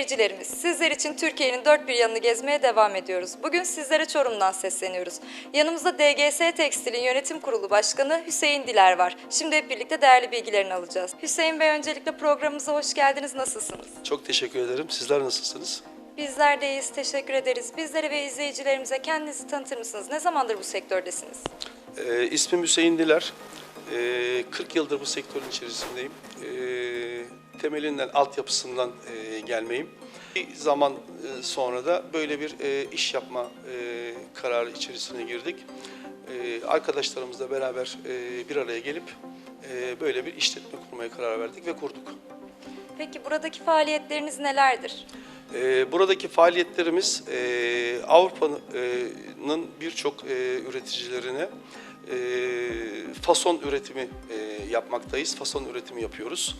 Seyircilerimiz, sizler için Türkiye'nin dört bir yanını gezmeye devam ediyoruz. Bugün sizlere Çorum'dan sesleniyoruz. Yanımızda DGS Tekstil'in yönetim kurulu başkanı Hüseyin Diler var. Şimdi hep birlikte değerli bilgilerini alacağız. Hüseyin Bey öncelikle programımıza hoş geldiniz. Nasılsınız? Çok teşekkür ederim. Sizler nasılsınız? Bizler de iyiyiz, teşekkür ederiz. Bizlere ve izleyicilerimize kendinizi tanıtır mısınız? Ne zamandır bu sektördesiniz? Ee, ismim Hüseyin Diler. Ee, 40 yıldır bu sektörün içerisindeyim. Ee, temelinden, altyapısından e, gelmeyim. Bir zaman e, sonra da böyle bir e, iş yapma e, kararı içerisine girdik. E, arkadaşlarımızla beraber e, bir araya gelip e, böyle bir işletme kurmaya karar verdik ve kurduk. Peki buradaki faaliyetleriniz nelerdir? Ee, Buradaki faaliyetlerimiz e, Avrupa'nın birçok e, üreticilerine e, fason üretimi e, yapmaktayız. Fason üretimi yapıyoruz.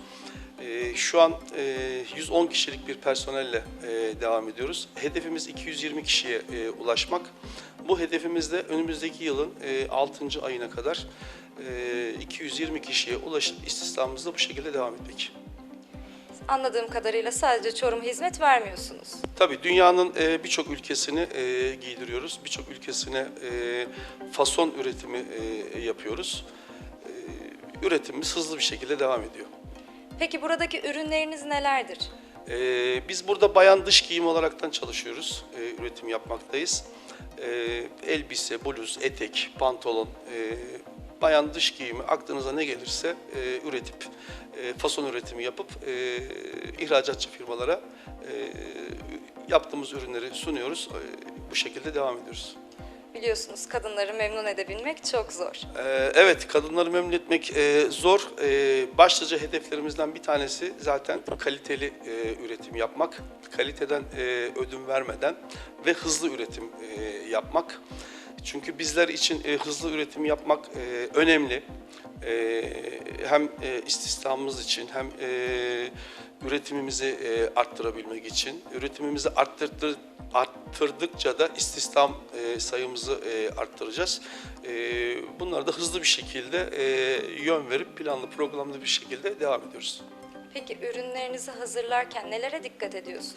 E, Şu an e, 110 kişilik bir personelle e, devam ediyoruz. Hedefimiz 220 kişiye e, ulaşmak. Bu hedefimiz de önümüzdeki yılın e, 6. ayına kadar e, 220 kişiye ulaşıp istihdamımızda bu şekilde devam etmek. Anladığım kadarıyla sadece Çorum'a hizmet vermiyorsunuz. Tabii dünyanın e, birçok ülkesini e, giydiriyoruz. Birçok ülkesine e, fason üretimi e, yapıyoruz. E, üretimimiz hızlı bir şekilde devam ediyor. Peki buradaki ürünleriniz nelerdir? E, biz burada bayan dış giyim olaraktan çalışıyoruz. E, üretim yapmaktayız. E, elbise, bluz, etek, pantolon, e, bayan dış giyimi aklınıza ne gelirse e, üretip e, fason üretimi yapıp e, ihracatçı firmalara e, yaptığımız ürünleri sunuyoruz. E, bu şekilde devam ediyoruz. Biliyorsunuz kadınları memnun edebilmek çok zor. Ee, Evet, kadınları memnun etmek e, zor. E, Başlıca hedeflerimizden bir tanesi zaten kaliteli e, üretim yapmak. Kaliteden e, ödün vermeden ve hızlı üretim e, yapmak. Çünkü bizler için e, hızlı üretim yapmak e, önemli. E, Hem e, istihdamımız için hem e, üretimimizi e, arttırabilmek için. Üretimimizi arttırdı, arttırdıkça da istihdam e, sayımızı e, arttıracağız. E, bunları da hızlı bir şekilde e, yön verip planlı programlı bir şekilde devam ediyoruz. Peki ürünlerinizi hazırlarken nelere dikkat ediyorsunuz?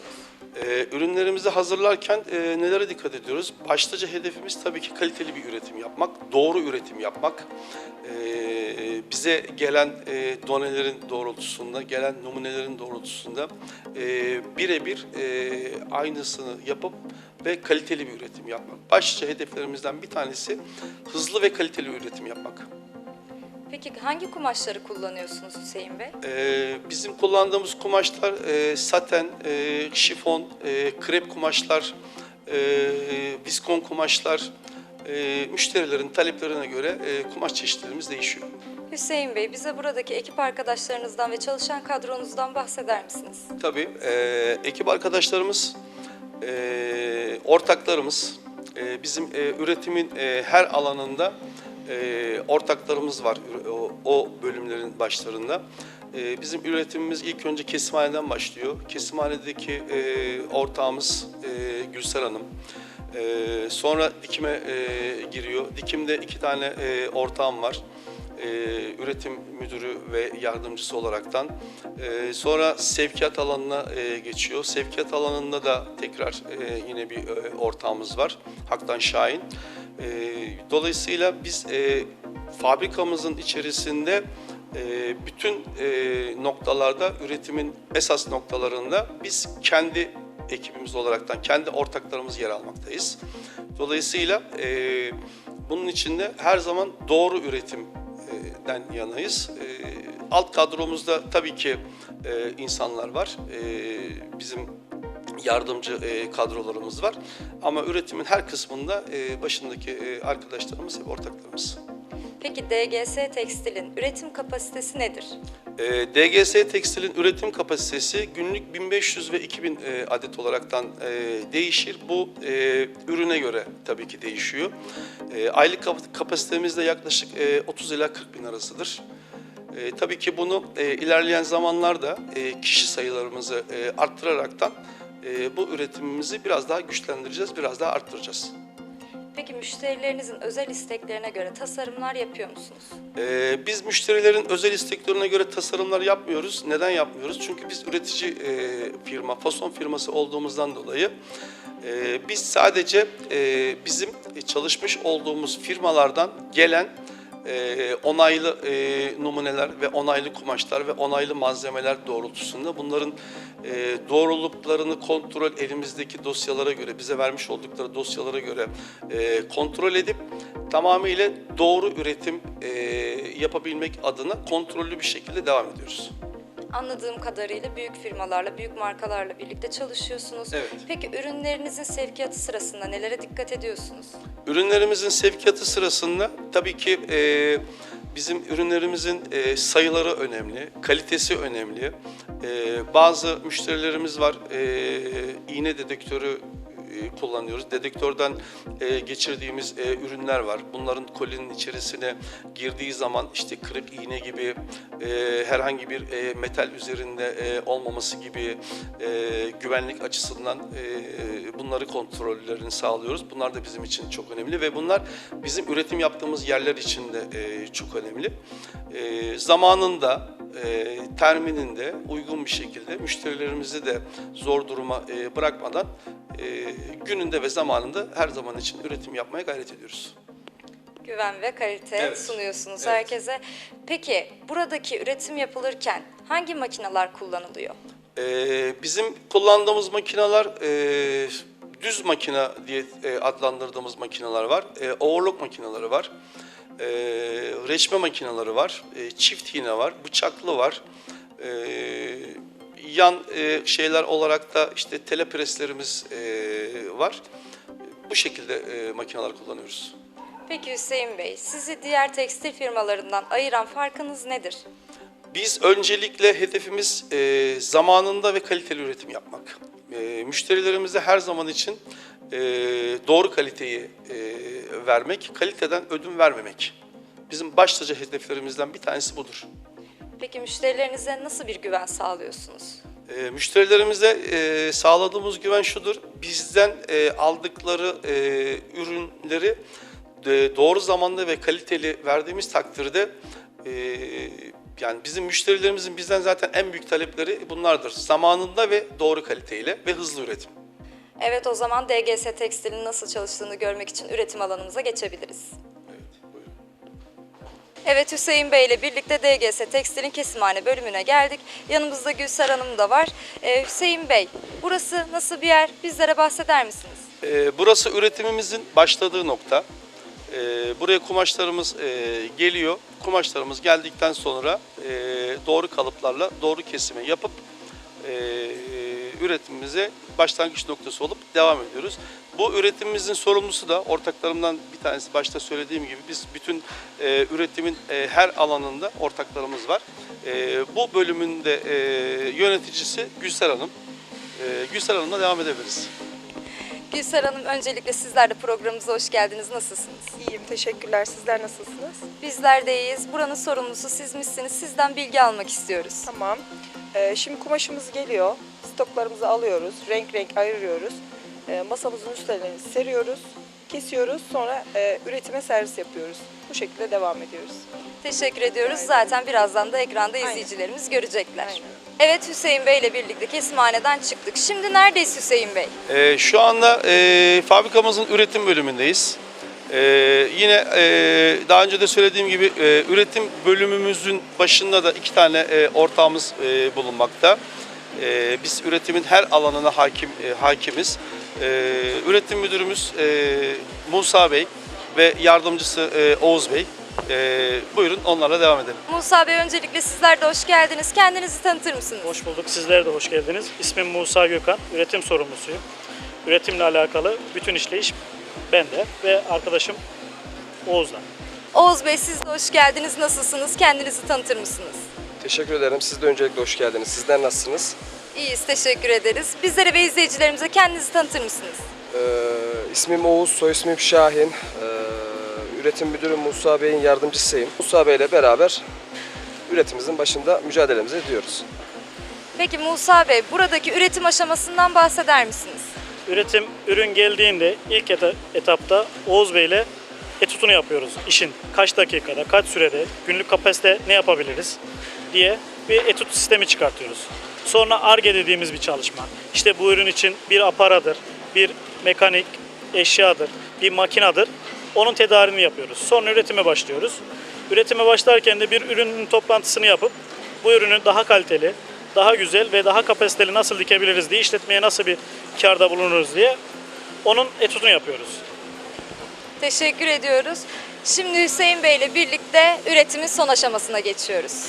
Ee, ürünlerimizi hazırlarken e, nelere dikkat ediyoruz? Başlıca hedefimiz tabii ki kaliteli bir üretim yapmak, doğru üretim yapmak. Ee, bize gelen e, donelerin doğrultusunda, gelen numunelerin doğrultusunda e, birebir e, aynısını yapıp ve kaliteli bir üretim yapmak. Başlıca hedeflerimizden bir tanesi hızlı ve kaliteli üretim yapmak. Peki hangi kumaşları kullanıyorsunuz Hüseyin Bey? Ee, bizim kullandığımız kumaşlar e, saten, e, şifon, e, krep kumaşlar, e, viskon kumaşlar. E, müşterilerin taleplerine göre e, kumaş çeşitlerimiz değişiyor. Hüseyin Bey bize buradaki ekip arkadaşlarınızdan ve çalışan kadronuzdan bahseder misiniz? Tabii e, ekip arkadaşlarımız, e, ortaklarımız, e, bizim e, üretimin e, her alanında e, ortaklarımız var o, o bölümlerin başlarında. E, bizim üretimimiz ilk önce kesimhaneden başlıyor. Kesimhanedeki e, ortağımız e, Gülser Hanım. E, sonra dikime e, giriyor. Dikimde iki tane e, ortağım var e, üretim müdürü ve yardımcısı olaraktan. E, sonra sevkiyat alanına e, geçiyor. Sevkiyat alanında da tekrar e, yine bir e, ortağımız var. Haktan Şahin. E, dolayısıyla biz e, fabrikamızın içerisinde e, bütün e, noktalarda üretimin esas noktalarında biz kendi ekibimiz olaraktan kendi ortaklarımız yer almaktayız. Dolayısıyla e, bunun içinde her zaman doğru üretimden yanayız. E, alt kadromuzda tabii ki e, insanlar var. E, bizim yardımcı e, kadrolarımız var. Ama üretimin her kısmında e, başındaki e, arkadaşlarımız hep ortaklarımız. Peki DGS Tekstil'in üretim kapasitesi nedir? E, DGS Tekstil'in üretim kapasitesi günlük 1500 ve 2000 e, adet olaraktan e, değişir. Bu e, ürüne göre tabii ki değişiyor. E, aylık kap- kapasitemiz de yaklaşık e, 30 ila 40 bin arasıdır. E, tabii ki bunu e, ilerleyen zamanlarda e, kişi sayılarımızı e, arttıraraktan e, bu üretimimizi biraz daha güçlendireceğiz, biraz daha arttıracağız. Peki müşterilerinizin özel isteklerine göre tasarımlar yapıyor musunuz? Ee, biz müşterilerin özel isteklerine göre tasarımlar yapmıyoruz. Neden yapmıyoruz? Çünkü biz üretici e, firma, fason firması olduğumuzdan dolayı e, biz sadece e, bizim çalışmış olduğumuz firmalardan gelen e, onaylı e, numuneler ve onaylı kumaşlar ve onaylı malzemeler doğrultusunda bunların e, doğruluklarını kontrol elimizdeki dosyalara göre, bize vermiş oldukları dosyalara göre e, kontrol edip tamamıyla doğru üretim e, yapabilmek adına kontrollü bir şekilde devam ediyoruz. Anladığım kadarıyla büyük firmalarla, büyük markalarla birlikte çalışıyorsunuz. Evet. Peki ürünlerinizin sevkiyatı sırasında nelere dikkat ediyorsunuz? Ürünlerimizin sevkiyatı sırasında tabii ki e, bizim ürünlerimizin e, sayıları önemli, kalitesi önemli. E, bazı müşterilerimiz var, e, iğne dedektörü kullanıyoruz. Dedektörden e, geçirdiğimiz e, ürünler var. Bunların kolinin içerisine girdiği zaman işte kırık iğne gibi e, herhangi bir e, metal üzerinde e, olmaması gibi e, güvenlik açısından e, bunları kontrollerini sağlıyoruz. Bunlar da bizim için çok önemli ve bunlar bizim üretim yaptığımız yerler için de e, çok önemli. E, zamanında, e, termininde uygun bir şekilde müşterilerimizi de zor duruma e, bırakmadan e, gününde ve zamanında her zaman için üretim yapmaya gayret ediyoruz. Güven ve kalite Evet. sunuyorsunuz Evet. herkese. Peki buradaki üretim yapılırken hangi makineler kullanılıyor? Ee, bizim kullandığımız makineler e, düz makine diye e, adlandırdığımız makineler var. E, overlock makineleri var. E, reçme makineleri var. E, çift iğne var. Bıçaklı var. E, yan e, şeyler olarak da işte telepreslerimiz e, var. Bu şekilde e, makineler kullanıyoruz. Peki Hüseyin Bey, sizi diğer tekstil firmalarından ayıran farkınız nedir? Biz öncelikle hedefimiz e, zamanında ve kaliteli üretim yapmak. E, müşterilerimize her zaman için e, doğru kaliteyi e, vermek, kaliteden ödün vermemek. Bizim başlıca hedeflerimizden bir tanesi budur. Peki müşterilerinize nasıl bir güven sağlıyorsunuz? E, müşterilerimize e, sağladığımız güven şudur. Bizden e, aldıkları e, ürünleri e, doğru zamanda ve kaliteli verdiğimiz takdirde e, yani bizim müşterilerimizin bizden zaten en büyük talepleri bunlardır. Zamanında ve doğru kaliteyle ve hızlı üretim. Evet o zaman DGS Tekstil'in nasıl çalıştığını görmek için üretim alanımıza geçebiliriz. Evet Hüseyin Bey ile birlikte DGS Tekstil'in kesimhane bölümüne geldik. Yanımızda Gülser Hanım da var. Ee, Hüseyin Bey, burası nasıl bir yer? Bizlere bahseder misiniz? E, burası üretimimizin başladığı nokta. E, buraya kumaşlarımız e, geliyor. Kumaşlarımız geldikten sonra e, doğru kalıplarla doğru kesimi yapıp e, üretimimize başlangıç noktası olup devam ediyoruz. Bu üretimimizin sorumlusu da ortaklarımdan bir tanesi başta söylediğim gibi biz bütün e, üretimin e, her alanında ortaklarımız var. E, bu bölümün de e, yöneticisi Gülser Hanım. E, Gülser Hanım'la devam edebiliriz. Gülser Hanım öncelikle sizler de programımıza hoş geldiniz. Nasılsınız? İyiyim, teşekkürler. Sizler nasılsınız? Bizler de iyiyiz. Buranın sorumlusu sizmişsiniz. Sizden bilgi almak istiyoruz. Tamam. Ee, şimdi kumaşımız geliyor. Stoklarımızı alıyoruz. Renk renk ayırıyoruz. Ee, masamızın üstlerine seriyoruz. Kesiyoruz. Sonra e, üretime servis yapıyoruz. Bu şekilde devam ediyoruz. Teşekkür ediyoruz. Aynen. Zaten birazdan da ekranda Aynen. izleyicilerimiz görecekler. Aynen. Evet Hüseyin Bey ile birlikte kesimhaneden çıktık. Şimdi neredeyiz Hüseyin Bey? Ee, şu anda e, fabrikamızın üretim bölümündeyiz. Ee, yine e, daha önce de söylediğim gibi e, üretim bölümümüzün başında da iki tane e, ortağımız e, bulunmakta. E, biz üretimin her alanına hakim e, hakimiz. E, üretim müdürümüz e, Musa Bey ve yardımcısı e, Oğuz Bey. E, buyurun onlarla devam edelim. Musa Bey öncelikle sizler de hoş geldiniz. Kendinizi tanıtır mısınız? Hoş bulduk. Sizler de hoş geldiniz. İsmim Musa Gökhan. Üretim sorumlusuyum. Üretimle alakalı bütün işleyiş bende ve arkadaşım Oğuz'la. Oğuz Bey siz de hoş geldiniz. Nasılsınız? Kendinizi tanıtır mısınız? Teşekkür ederim. Siz de öncelikle hoş geldiniz. Sizler nasılsınız? İyiyiz, teşekkür ederiz. Bizlere ve izleyicilerimize kendinizi tanıtır mısınız? Ee, ismim Oğuz, soy ismim Şahin. Ee, üretim müdürü Musa Bey'in yardımcısıyım. Musa Bey ile beraber üretimimizin başında mücadelemizi ediyoruz. Peki Musa Bey, buradaki üretim aşamasından bahseder misiniz? Üretim ürün geldiğinde ilk eta- etapta Oğuz Bey ile etütünü yapıyoruz. İşin kaç dakikada, kaç sürede, günlük kapasite ne yapabiliriz diye bir etüt sistemi çıkartıyoruz. Sonra ARGE dediğimiz bir çalışma. İşte bu ürün için bir aparadır, bir mekanik eşyadır, bir makinadır. Onun tedarini yapıyoruz. Sonra üretime başlıyoruz. Üretime başlarken de bir ürünün toplantısını yapıp bu ürünü daha kaliteli, daha güzel ve daha kapasiteli nasıl dikebiliriz diye işletmeye nasıl bir karda bulunuruz diye onun etütünü yapıyoruz. Teşekkür ediyoruz. Şimdi Hüseyin Bey ile birlikte üretimin son aşamasına geçiyoruz.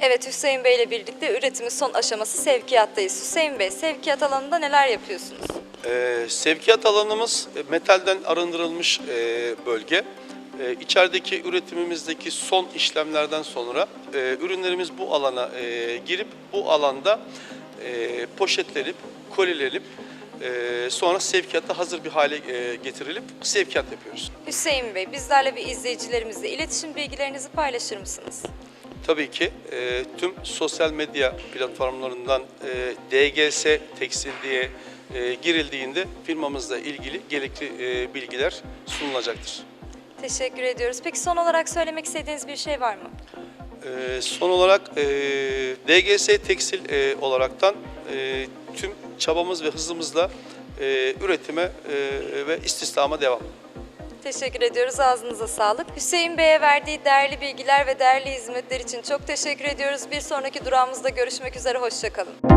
Evet Hüseyin Bey ile birlikte üretimin son aşaması sevkiyattayız. Hüseyin Bey sevkiyat alanında neler yapıyorsunuz? Ee, sevkiyat alanımız e, metalden arındırılmış e, bölge. E, içerideki üretimimizdeki son işlemlerden sonra e, ürünlerimiz bu alana e, girip bu alanda e, poşetlenip, kolilenip e, sonra sevkiyata hazır bir hale e, getirilip sevkiyat yapıyoruz. Hüseyin Bey bizlerle bir izleyicilerimizle iletişim bilgilerinizi paylaşır mısınız? Tabii ki e, tüm sosyal medya platformlarından e, DGS Tekstil diye e, girildiğinde firmamızla ilgili gerekli e, bilgiler sunulacaktır. Teşekkür ediyoruz. Peki son olarak söylemek istediğiniz bir şey var mı? E, son olarak e, DGS Tekstil e, olaraktan e, tüm çabamız ve hızımızla e, üretime e, ve istihdama devam. Teşekkür ediyoruz. Ağzınıza sağlık. Hüseyin Bey'e verdiği değerli bilgiler ve değerli hizmetler için çok teşekkür ediyoruz. Bir sonraki durağımızda görüşmek üzere. Hoşçakalın.